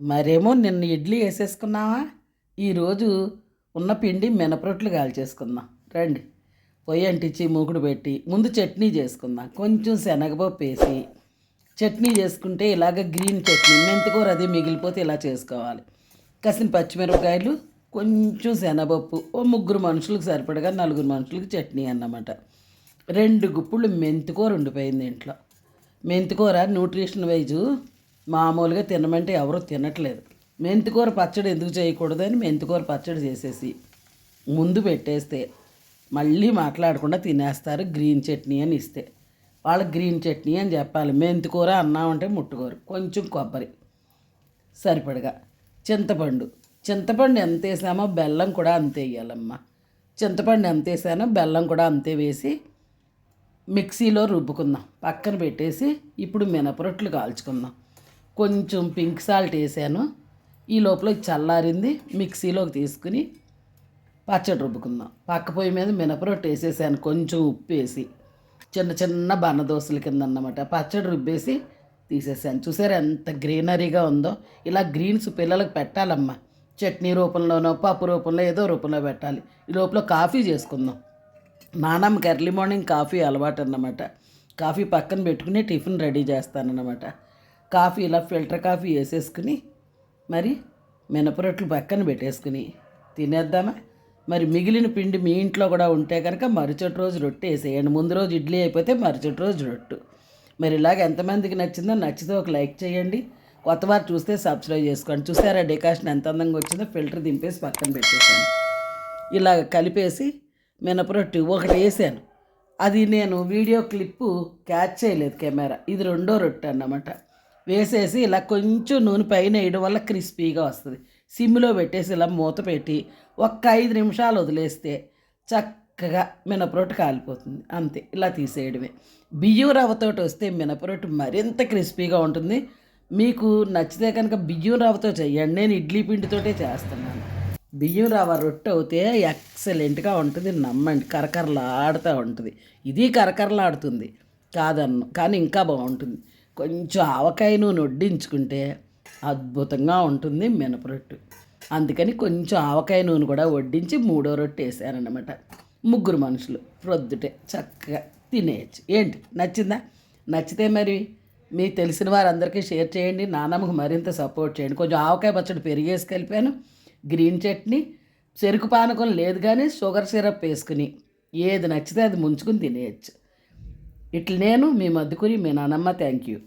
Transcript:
మరేమో నిన్న ఇడ్లీ వేసేసుకున్నావా? ఈరోజు ఉన్న పిండి మినపరొట్లు కాల్చేసుకుందాం. రండి. పొయ్యి అంటించి మూకుడు పెట్టి ముందు చట్నీ చేసుకుందాం. కొంచెం శనగపప్పు వేసి చట్నీ చేసుకుంటే ఇలాగ గ్రీన్ చట్నీ మెంతికూర అది మిగిలిపోతే ఇలా చేసుకోవాలి. కసిన పచ్చిమిరపకాయలు కొంచెం శనగపప్పు ఓ ముగ్గురు మనుషులకు సరిపడగా నలుగురు మనుషులకు చట్నీ అన్నమాట. రెండు గుప్పులు మెంతికూర ఉండిపోయింది ఇంట్లో. మెంతికూర న్యూట్రిషన్ వైజు మామూలుగా తినమంటే ఎవరూ తినట్లేదు. మెంతికూర పచ్చడి ఎందుకు చేయకూడదని మెంతికూర పచ్చడి చేసేసి ముందు పెట్టేస్తే మళ్ళీ మాట్లాడకుండా తినేస్తారు గ్రీన్ చట్నీ అని ఇస్తే. వాళ్ళకి గ్రీన్ చట్నీ అని చెప్పాలి. మెంతికూర అన్నామంటే ముట్టుకోరు. కొంచెం కొబ్బరి సరిపడగా. చింతపండు. చింతపండు ఎంత వేసామో బెల్లం కూడా అంతే వేయాలమ్మా. చింతపండు ఎంత వేసానో బెల్లం కూడా అంతే వేసి మిక్సీలో రుబ్బుకుందాం. పక్కన పెట్టేసి ఇప్పుడు మినపరొట్లు కాల్చుకుందాం. కొంచెం పింక్ సాల్ట్ వేసాను. ఈ లోపల చల్లారింది. మిక్సీలోకి తీసుకుని పచ్చడి రుబ్బుకుందాం. పక్క పొయ్యి మీద మినపరొట్టు వేసేసాను. కొంచెం ఉప్పు వేసి చిన్న చిన్న బన్నదోసల కింద అన్నమాట. పచ్చడి రుబ్బేసి తీసేసాను. చూసారు ఎంత గ్రీనరీగా ఉందో. ఇలా గ్రీన్స్ పిల్లలకు పెట్టాలమ్మా. చట్నీ రూపంలోనో పప్పు రూపంలో ఏదో రూపంలో పెట్టాలి. ఈ లోపల కాఫీ చేసుకుందాం. నానమ్మకి ఎర్లీ మార్నింగ్ కాఫీ అలవాటు అన్నమాట. కాఫీ పక్కన పెట్టుకుని టిఫిన్ రెడీ చేస్తానన్నమాట. కాఫీ ఇలా ఫిల్టర్ కాఫీ వేసేసుకుని మరి మినపరొట్లు పక్కన పెట్టేసుకుని తినేద్దామా? మరి మిగిలిన పిండి మీ ఇంట్లో కూడా ఉంటే కనుక మరుసటి రోజు రొట్టె వేసేయండి. ముందు రోజు ఇడ్లీ అయిపోతే మరుసటి రోజు రొట్టు. మరి ఇలాగ ఎంతమందికి నచ్చిందో నచ్చితే ఒక లైక్ చేయండి. కొత్త వారు చూస్తే సబ్స్క్రైబ్ చేసుకోండి. చూసారా డెకాషన్ ఎంత అందంగా వచ్చిందో? ఫిల్టర్ దింపేసి పక్కన పెట్టేశాను. ఇలాగ కలిపేసి మినపరొట్టు ఒకటి వేసాను. అది నేను వీడియో క్లిప్పు క్యాచ్ చేయలేదు కెమెరా. ఇది రెండో రొట్టె అన్నమాట. వేసేసి ఇలా కొంచెం నూనె పైన వేయడం వల్ల క్రిస్పీగా వస్తుంది. సిమ్లో పెట్టేసి ఇలా మూత పెట్టి ఒక్క ఐదు నిమిషాలు వదిలేస్తే చక్కగా మినపరొట్టు కాలిపోతుంది. అంతే ఇలా తీసేయడమే. బియ్యం రవ్వతోటి వస్తే మినపరొట్టు మరింత క్రిస్పీగా ఉంటుంది. మీకు నచ్చితే కనుక బియ్యం రవ్వతో చేయండి. నేను ఇడ్లీ పిండితోటే చేస్తున్నాను. బియ్యం రవ్వ రొట్టె అవుతే ఎక్సలెంట్గా ఉంటుంది. నమ్మండి కరకరలాడుతూ ఉంటుంది. ఇది కరకరలాడుతుంది. కాదన్ను కానీ ఇంకా బాగుంటుంది. కొంచెం ఆవకాయ నూనె వడ్డించుకుంటే అద్భుతంగా ఉంటుంది మినపరొట్టు అందుకని కొంచెం ఆవకాయ నూనె కూడా వడ్డించి మూడో రొట్టె వేసారనమాట ముగ్గురు మనుషులు ప్రొద్దుటే చక్కగా తినేయచ్చు. ఏంటి? నచ్చిందా? నచ్చితే మరి మీకు తెలిసిన వారందరికీ షేర్ చేయండి. నానమ్మకు మరింత సపోర్ట్ చేయండి. కొంచెం ఆవకాయ పచ్చడి పెరిగేసి కలిపాను గ్రీన్ చట్నీ చెరుకు పానకం లేదు కానీ షుగర్ సిరప్ వేసుకుని ఏది నచ్చితే అది ముంచుకుని తినేయచ్చు. ఇట్లు నేను మీ మధుకురి మీ నానమ్మ థ్యాంక్ యూ